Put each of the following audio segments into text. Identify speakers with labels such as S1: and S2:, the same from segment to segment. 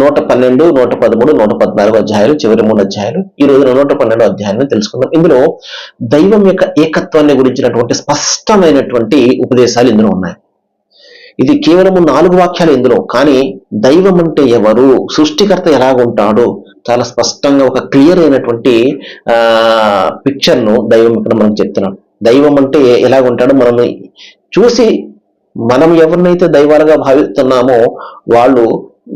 S1: నూట పన్నెండు నూట పదమూడు నూట పద్నాలుగు అధ్యాయాలు చివరి మూడు అధ్యాయాలు. ఈ రోజున నూట పన్నెండు అధ్యాయాన్ని తెలుసుకుందాం. ఇందులో దైవం యొక్క ఏకత్వాన్ని గురించినటువంటి స్పష్టమైనటువంటి ఉపదేశాలు ఇందులో ఉన్నాయి. ఇది కేవలము నాలుగు వాక్యాలు ఇందులో కానీ దైవం అంటే ఎవరు సృష్టికర్త ఎలాగుంటాడు చాలా స్పష్టంగా ఒక క్లియర్ అయినటువంటి ఆ పిక్చర్ను దైవం ఇక్కడ మనం చెప్తున్నాం. దైవం అంటే ఎలాగుంటాడో మనం చూసి మనం ఎవరినైతే దైవాలుగా భావిస్తున్నామో వాళ్ళు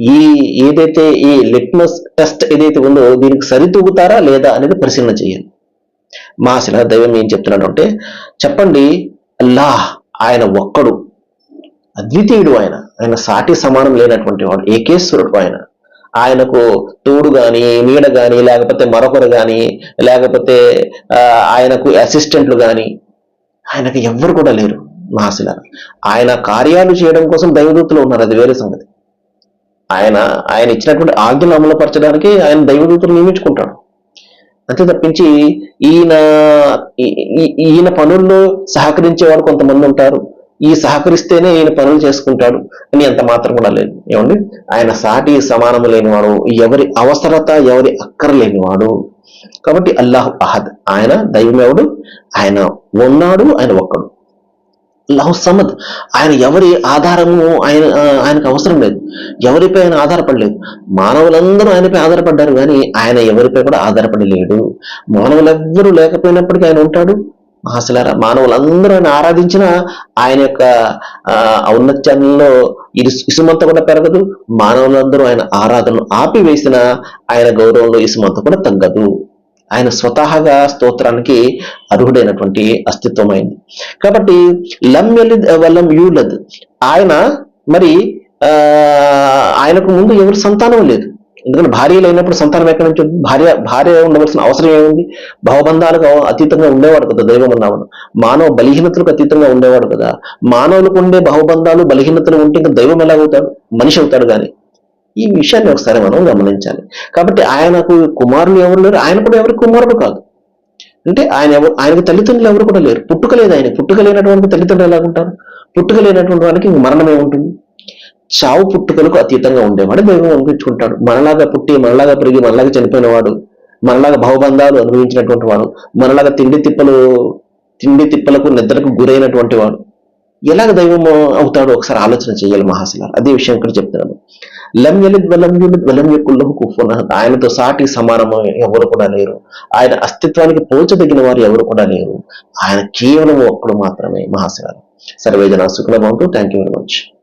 S1: ఈ ఏదైతే ఈ లిట్మస్ టెస్ట్ ఏదైతే ఉందో దీనికి సరితూగుతారా లేదా అనేది పరిశీలన చేయండి. మా శిలా దైవం ఏం చెప్తున్నాడు అంటే చెప్పండి అల్లాహ్ ఆయన ఒక్కడు అద్వితీయుడు ఆయన ఆయన సాటి సమానం లేనటువంటి వాడు ఏకేశ్వరుడు ఆయన. ఆయనకు తోడు గాని నీడ గాని లేకపోతే మరొకరు గాని లేకపోతే ఆ, ఆయనకు అసిస్టెంట్లు గాని ఆయనకు ఎవ్వరు కూడా లేరు మహాశిల ఆయన కార్యాలు చేయడం కోసం దైవదూతలు ఉన్నారు అది వేరే సంగతి. ఆయన ఆయన ఇచ్చినటువంటి ఆజ్ఞలు అమలుపరచడానికి ఆయన దైవదూతలు నియమించుకుంటాడు అంతే తప్పించి ఈయన ఈయన పనుల్లో సహకరించేవాడు కొంతమంది ఉంటారు. ఈ సహకరిస్తేనే ఈయన పనులు చేసుకుంటాడు అని అంత మాత్రం కూడా లేదు. ఏమండి? ఆయన సాటి సమానము లేనివాడు ఎవరి అవసరత ఎవరి అక్కర లేనివాడు. కాబట్టి అల్లాహ్ అహద్. ఆయన దైవమేవుడు? ఆయన ఉన్నాడు ఆయన ఒక్కడు. అల్లాహు సమద్ ఆయన ఎవరి ఆధారము ఆయన ఆయనకు అవసరం లేదు. ఎవరిపై ఆయన ఆధారపడలేదు. మానవులందరూ ఆయనపై ఆధారపడ్డారు కానీ ఆయన ఎవరిపై కూడా ఆధారపడి లేడు మానవులెవ్వరూ లేకపోయినప్పటికీ ఆయన ఉంటాడు. అసలు మానవులందరూ ఆయన ఆరాధించిన ఆయన యొక్క ఆ, ఔన్నత్యంలో ఇది ఇసుమంత కూడా పెరగదు. మానవులందరూ ఆయన ఆరాధనను ఆపివేసిన ఆయన గౌరవంలో ఇసుమంత కూడా తగ్గదు. ఆయన స్వతహాగా స్తోత్రానికి అర్హుడైనటువంటి అస్తిత్వం అయింది కాబట్టి లం వల్లం వలం యూలద్ ఆయన మరి ఆ ఆయనకు ముందు ఎవరి సంతానం లేదు. ఎందుకంటే భార్య లేనప్పుడు సంతానం ఎక్కడి నుంచి భార్య భార్య ఉండవలసిన అవసరం ఏముంది? భవబంధాలకు అతీతంగా ఉండేవాడు కదా దైవం ఉన్నామని మానవ బలహీనతలకు అతీతంగా ఉండేవాడు కదా. మానవులకు ఉండే బహుబంధాలు బలహీనతలు ఉంటే ఇంకా దైవం ఎలాగవుతాడు? మనిషి అవుతాడు కానీ ఈ విషయాన్ని ఒకసారి మనం గమనించాలి. కాబట్టి ఆయనకు కుమారులు ఎవరు లేరు ఆయన కూడా ఎవరి కుమారుడు కాదు. అంటే ఆయన ఎవరు ఆయనకు తల్లిదండ్రులు ఎవరు కూడా లేరు. పుట్టుక లేదు ఆయన పుట్టుక లేనటువంటి తల్లిదండ్రులు ఎలాగుంటారు పుట్టుక లేనటువంటి వానికి మరణం ఏముంటుంది చావు పుట్టుకలకు అతీతంగా ఉండేవాడు దైవం అనిపించుకుంటాడు మనలాగా పుట్టి మనలాగా పెరిగి మనలాగా చనిపోయినవాడు మనలాగా భావబంధాలు అనుభవించినటువంటి వాడు మనలాగా తిండి తిప్పలు తిండి తిప్పలకు నిద్రకు గురైనటువంటి వాడు. ఎలాగ దైవం అవుతాడో ఒకసారి ఆలోచన చేయాలి మహాశిలారు అదే విషయం ఇక్కడ చెప్తున్నాను. లం యలిద్ వలం యులిద్ వలం యకుల్lahu కుఫువన్ ఆయనతో సాటి సమానము ఎవరు కూడా లేరు. ఆయన అస్తిత్వానికి పోల్చదగిన వారు ఎవరు కూడా లేరు. ఆయన కేవలం ఒక్కడు మాత్రమే మహాశివారు సర్వేజన సుఖన బాగుంటూ థ్యాంక్ యూ వెరీ మచ్